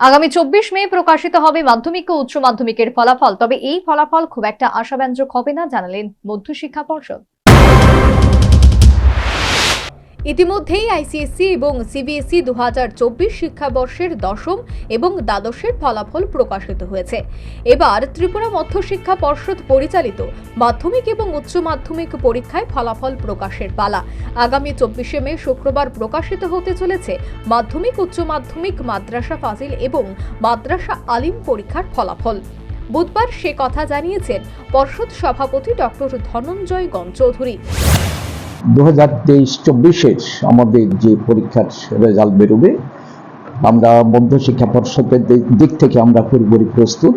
আগামী চব্বিশ মে প্রকাশিত হবে মাধ্যমিক ও উচ্চ মাধ্যমিকের ফলাফল। তবে এই ফলাফল খুব একটা আশাব্যঞ্জক হবে না, জানালেন মধ্যশিক্ষা পর্ষদ। ইতিমধ্যেই আইসিএসসি এবং সিবিএসই দু হাজার চব্বিশ শিক্ষাবর্ষের দশম এবং দ্বাদশের ফলাফল প্রকাশিত হয়েছে। এবার ত্রিপুরা মধ্যশিক্ষা পর্ষদ পরিচালিত মাধ্যমিক এবং উচ্চ মাধ্যমিক পরীক্ষায় ফলাফল প্রকাশের পালা। আগামী চব্বিশে মে শুক্রবার প্রকাশিত হতে চলেছে মাধ্যমিক, উচ্চ মাধ্যমিক, মাদ্রাসা ফাজিল এবং মাদ্রাসা আলিম পরীক্ষার ফলাফল। বুধবার সে কথা জানিয়েছেন পর্ষদ সভাপতি ডক্টর ধনঞ্জয় গঞ্চৌধুরী দু হাজার তেইশ চব্বিশের আমাদের যে পরীক্ষার রেজাল্ট বেরোবে, আমরা মধ্যশিক্ষা পর্ষদের দি- দিক থেকে আমরা পুরোপুরি প্রস্তুত।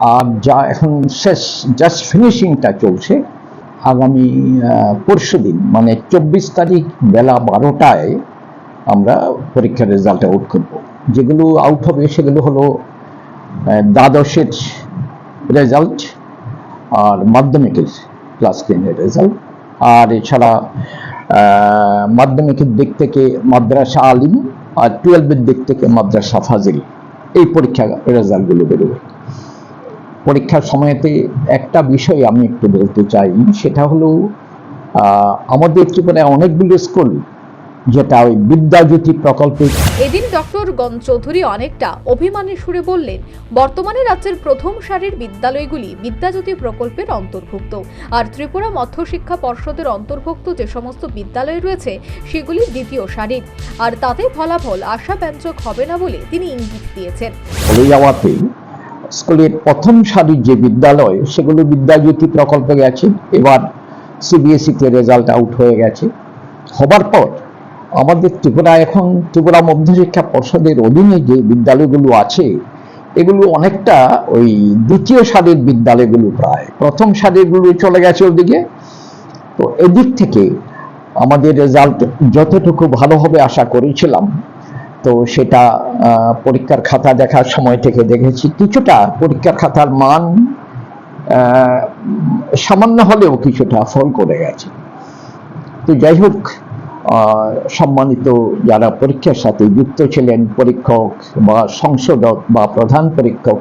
আর যা এখন শেষ জাস্ট ফিনিশিংটা চলছে, আগামী পরশু দিন মানে চব্বিশ তারিখ বেলা বারোটায় আমরা পরীক্ষার রেজাল্ট আউট করব। যেগুলো আউট হবে সেগুলো হলো দ্বাদশের রেজাল্ট আর মাধ্যমিকের ক্লাস টেনের রেজাল্ট আর এছাড়া মাধ্যমিকের দিক থেকে মাদ্রাসা আলিম আর টুয়েলভের দিক থেকে মাদ্রাসা ফাজিল। এই পরীক্ষা রেজাল্টগুলো বেরোবে পরীক্ষার সময়তে একটা বিষয় আমি একটু বলতে চাই, সেটা হলো আমাদের জীবনে অনেকগুলো স্কুল যেটা ওই বিদ্যাজ্যোতি প্রকল্পে এদিন ডক্টর গণ চৌধুরী অনেকটা অভিমানের সুরে বললেন বর্তমানে রাজ্যের প্রথম সারির বিদ্যালয়গুলি বিদ্যাজ্যোতি প্রকল্পের অন্তর্ভুক্ত। আর ত্রিপুরা মধ্যশিক্ষা পর্ষদের অন্তর্ভুক্ত যে সমস্ত বিদ্যালয় রয়েছে সেগুলি দ্বিতীয় সারির। আর তাতে ফলাফল আশাব্যঞ্জক হবে না বলে তিনি ইঙ্গিত দিয়েছেন। চলে স্কুলের প্রথম সারির যে বিদ্যালয় সেগুলো বিদ্যাজ্যোতি প্রকল্পে গেছে। এবার সিবিএসইতে রেজাল্ট আউট হয়ে গেছে। হবার পর আমাদের ত্রিপুরা এখন ত্রিপুরা মধ্যশিক্ষা পর্ষদের অধীনে যে বিদ্যালয়গুলো আছে, এগুলো অনেকটা ওই দ্বিতীয় সারির বিদ্যালয়গুলো প্রায়। প্রথম সারিগুলো চলে গেছে ওদিকে। তো এদিক থেকে আমাদের রেজাল্ট যতটুকু ভালো হবে আশা করেছিলাম। তো সেটা পরীক্ষার খাতা দেখার সময় থেকে দেখেছি। কিছুটা পরীক্ষার খাতার মান সামান্য হলেও কিছুটা ফল করে গেছে। তো যাই হোক সম্মানিত যারা পরীক্ষার সাথে যুক্ত ছিলেন, পরীক্ষক বা সংশোধক বা প্রধান পরীক্ষক,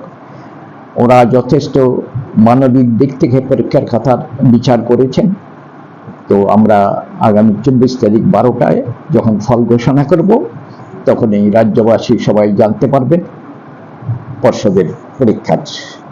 ওরা যথেষ্ট মানবিক দিক থেকে পরীক্ষার খাতার বিচার করেছেন। তো আমরা আগামী চব্বিশ তারিখ বারোটায় যখন ফল ঘোষণা করব তখন এই রাজ্যবাসী সবাই জানতে পারবেন পর্ষদের পরীক্ষার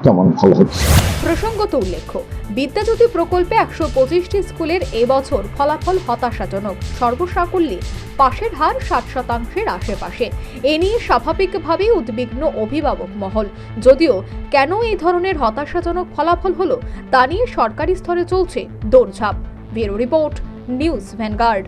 কেমন ফল হচ্ছে প্রসঙ্গত উল্লেখ্য, বিদ্যাজ্যোতি প্রকল্পে একশো পঁচিশটি স্কুলের এবছর ফলাফল হতাশাজনক। সর্বসাকুল্যে পাশের হার ষাট শতাংশের আশেপাশে। এ নিয়ে স্বাভাবিকভাবেই উদ্বিগ্ন অভিভাবক মহল। যদিও কেন এই ধরনের হতাশাজনক ফলাফল হলো, তা নিয়ে সরকারি স্তরে চলছে দৌড়ঝাঁপ। Bureau report, News Vanguard.